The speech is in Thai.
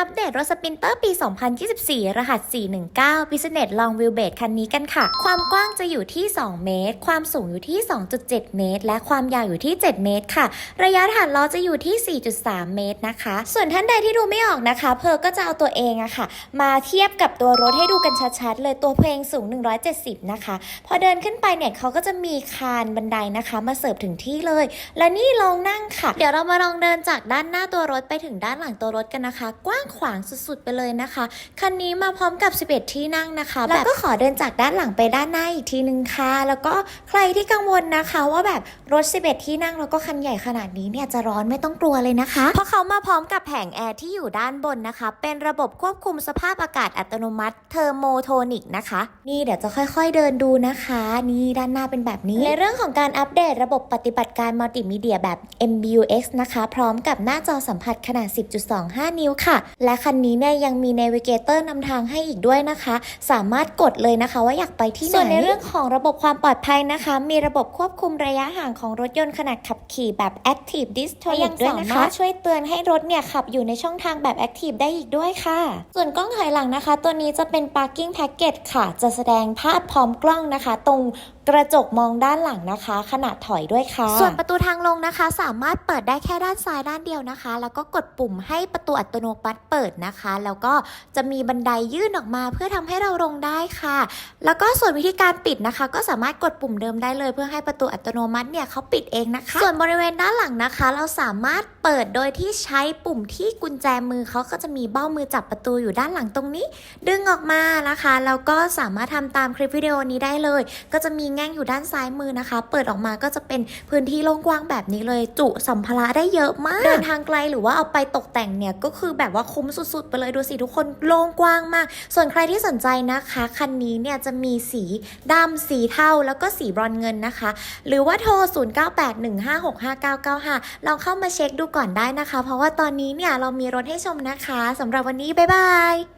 อัปเดตรถสปินเตอร์ปี 2024 รหัส 419 Business Long Wheelbase คันนี้กันค่ะ ความกว้างจะอยู่ที่ 2 เมตร ความสูงอยู่ที่ 2.7 เมตร และความยาวอยู่ที่ 7 เมตรค่ะ ระยะฐานล้อจะอยู่ที่ 4.3 เมตรนะคะ ส่วนท่านใดที่ดูไม่ออกนะคะ เพอก็จะเอาตัวเองอะค่ะ มาเทียบกับตัวรถให้ดูกันชัดๆ เลยตัวเพลงสูง 170 นะคะ พอเดินขึ้นไปเนี่ยเขาก็จะมีคานบันไดนะคะ มาเสิร์ฟถึงที่เลย และนี่ลองนั่งค่ะ เดี๋ยวเรามาลองเดินจากด้านหน้าตัวรถไปถึงด้านหลังตัวรถกันนะคะ กว้างขวางสุดๆไปเลยนะคะ คันนี้มาพร้อมกับ 11 ที่นั่งนะคะแล้วก็ขอเดินจากด้านหลังไปด้านหน้าอีกทีนึงค่ะแล้วก็ใครที่กังวลนะคะว่าแบบรถ 11 ที่นั่งแล้วก็คันใหญ่ขนาดนี้เนี่ยจะร้อนไม่ต้องกลัวเลยนะคะ เพราะเขามาพร้อมกับแผงแอร์ที่อยู่ด้านบนนะคะ เป็นระบบควบคุมสภาพอากาศอัตโนมัติเทอร์โมโทนิกนะคะ นี่เดี๋ยวจะค่อยๆเดินดูนะคะ นี่ด้านหน้าเป็นแบบนี้ ในเรื่องของการอัปเดตระบบปฏิบัติการมัลติมีเดียแบบ MBUX นะคะ พร้อมกับหน้าจอสัมผัสขนาด 10.25 นิ้วค่ะและคันนี้เนี่ยยังมี Navigator นำทางให้อีกด้วยนะคะ สามารถกดเลยนะคะว่าอยากไปที่ไหน ส่วนในเรื่องของระบบความปลอดภัยนะคะ มีระบบควบคุมระยะห่างของรถยนต์ขณะขับขี่แบบ Active Distance ยังสามารถช่วยเตือนให้รถเนี่ยขับอยู่ในช่องทางแบบ Active ได้อีกด้วยค่ะ ส่วนกล้องถอยหลังนะคะ ตัวนี้จะเป็น Parking Package ค่ะ จะแสดงภาพพร้อมกล้องนะคะ ตรงกระจกมองด้านหลังนะคะขณะถอยด้วยค่ะ ส่วนประตูทางลงนะคะ สามารถเปิดได้แค่ด้านซ้ายด้านเดียวนะคะ แล้วก็กดปุ่มให้ประตูอัตโนมัติเปิดนะคะ แล้วก็จะมีบันไดยื่นออกมา เพื่อทำให้เราลงได้ค่ะ แล้วก็ส่วนวิธีการปิดนะคะ ก็สามารถกดปุ่มเดิมได้เลย เพื่อให้ประตูอัตโนมัติเนี่ยเขาปิดเองนะคะ ส่วนบริเวณด้านหลังนะคะ เราสามารถเปิดโดยที่ใช้ปุ่มที่กุญแจมือเขาก็จะมีเบ้ามือจับประตูอยู่ด้านหลังตรงนี้ ดึงออกมานะคะแล้วก็สามารถทำตามคลิปวิดีโอนี้ได้เลย ก็จะมีแง่งอยู่ด้านซ้ายมือนะคะ เปิดออกมาก็จะเป็นพื้นที่โล่งกว้างแบบนี้เลย จุสัมภาระได้เยอะมาก เดินทางไกลหรือว่าเอาไปตกแต่งเนี่ยก็คือแบบว่าคุ้มสุดๆ ไปเลยดูสิทุกคนโล่งกว้างมาก ส่วนใครที่สนใจนะคะ คันนี้เนี่ยจะมีสีดำสีเทาแล้วก็สีบรอนเงินนะคะ หรือว่าโทร 0981565995 ลองเข้ามาเช็คดูก่อนได้นะคะ เพราะว่าตอนนี้เนี่ยเรามีรถให้ชมนะคะสำหรับวันนี้ บ๊ายบาย